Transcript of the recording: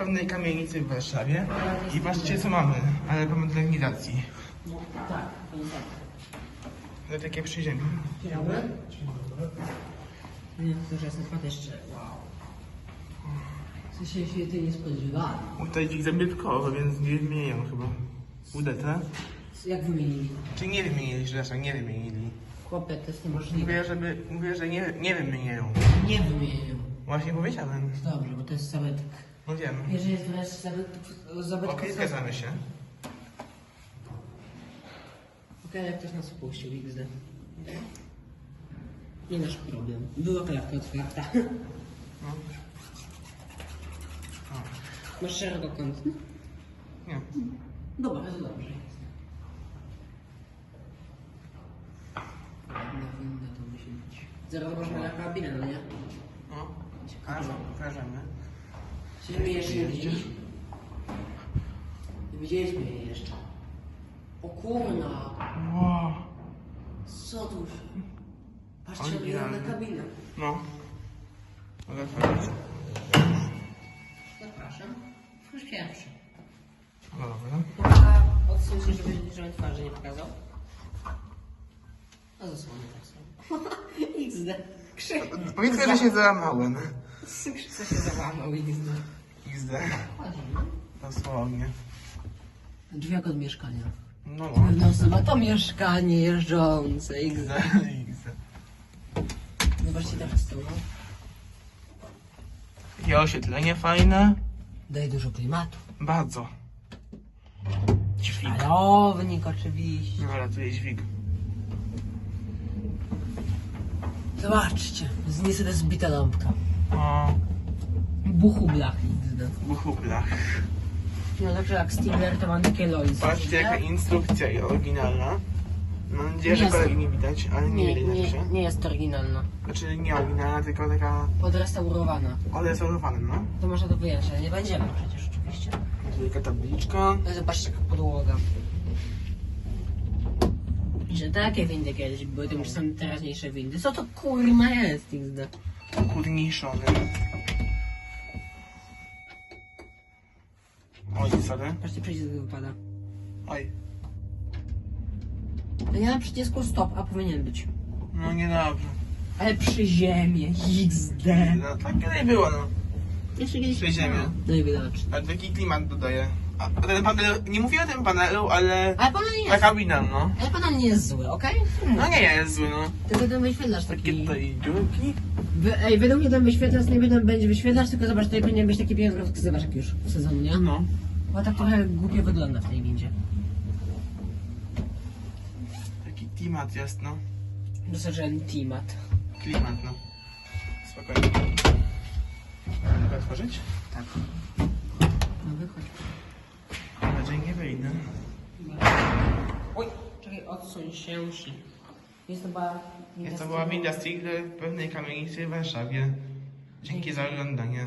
Pewnej kamienicy w Warszawie i patrzcie co mamy, ale po modernizacji. No, tak, niestety. Ale takie przyziemie. Dzień dobry. Nie, to już jest naprawdę jeszcze, wow. W sensie się tej nie. Tutaj dzik zabytkowy, więc nie wymieniają chyba. UDT? Jak wymienili? Czy nie wymienili, przepraszam, nie wymienili. Chłopie, to jest niemożliwe. Mówię, żeby, mówię że nie, nie wymieniają. Nie wymieniają. Właśnie powiedziałem. Dobrze, bo to jest zabytek. No wiem. Jeżeli jest wreszcie zabytek, zabytek Okej, zgadzamy się. Okej, jak ktoś nas opuścił, XD. Nie nasz problem. Była klatka otwarta. No. Masz szerokokątny? Nie. Dobra, to dobrze. Ładna winda to musi być. Zaraz można na kabinę, no nie? No. Pokażę, pokażemy. Czy my jeszcze nie jeszcze. O kurna! Wow. Co tu? Patrzcie, na Oryginalne. kabinę. No. Mogę otworzyć? Zapraszam. Już pierwszy. No dobra. Chyba odsuń się, żeby, żeby twarzy nie pokazał. No zasłonię tak samo. XD. Krzyk. Powiedzmy, że się załamałem. Co się załamał XD. XD. Chodzimy. Dosłownie. Drzwiak od mieszkania. No, no. Osoba to mieszkanie jeżdżące XD. XD. XD. Zobaczcie teraz to. no. Takie oświetlenie fajne. Daje dużo klimatu. Bardzo. Dźwig. Falownik oczywiście. No, ratuje dźwig. Zobaczcie. Z niestety zbita lampka. O, Buchu blach XD. buchublach. No lepsze jak Stingler to ma takie Lois. Patrzcie, jaka instrukcja i oryginalna. Mam nadzieję, że Jest. kolegi nie widać, ale nie, Nie, widać nie, nie jest oryginalna. Znaczy nie oryginalna, tylko taka Odrestaurowana. odrestaurowana, no. To może to wyjaśnić, ale nie będziemy przecież oczywiście. Tu taka tabliczka. No Zobaczcie jaka podłoga. Że takie windy kiedyś były, są teraźniejsze windy. Co to kurma jest XD? Kurniszony. Oj, sorry. Patrzcie, przycisk wypada. Oj. No ja mam przycisku stop, a powinien być. No niedobrze. Ale przy ziemię, XD. No tak kiedyś było, no. Jeszcze kiedyś... Przy ziemię. No i widocznie. Ale taki klimat dodaje. A ten panel, nie mówię o tym panelu, ale Ale pana nie jest. kabina, no. Ale pana nie jest zły, okej? No nie jest zły, no. Tylko ten wyświetlacz Takie taki... tutaj dziurki. Wy, ej, według mnie ten wyświetlacz nie będę będzie wyświetlacz, tylko zobacz, tutaj powinien być taki pieniądz, zobacz jak już sezon, nie? No. Bo tak trochę głupio wygląda w tej windzie. Taki klimat jest, no. Dosadziłem teamat. Klimat, no. Spokojnie. Mogę otworzyć? Tak. No wychodź. Raczej nie wyjdę. Oj, czekaj, odsuń się się. Jest to była... Nie, to była winda Stigler w pewnej kamienicy w Warszawie. Dzięki za oglądanie.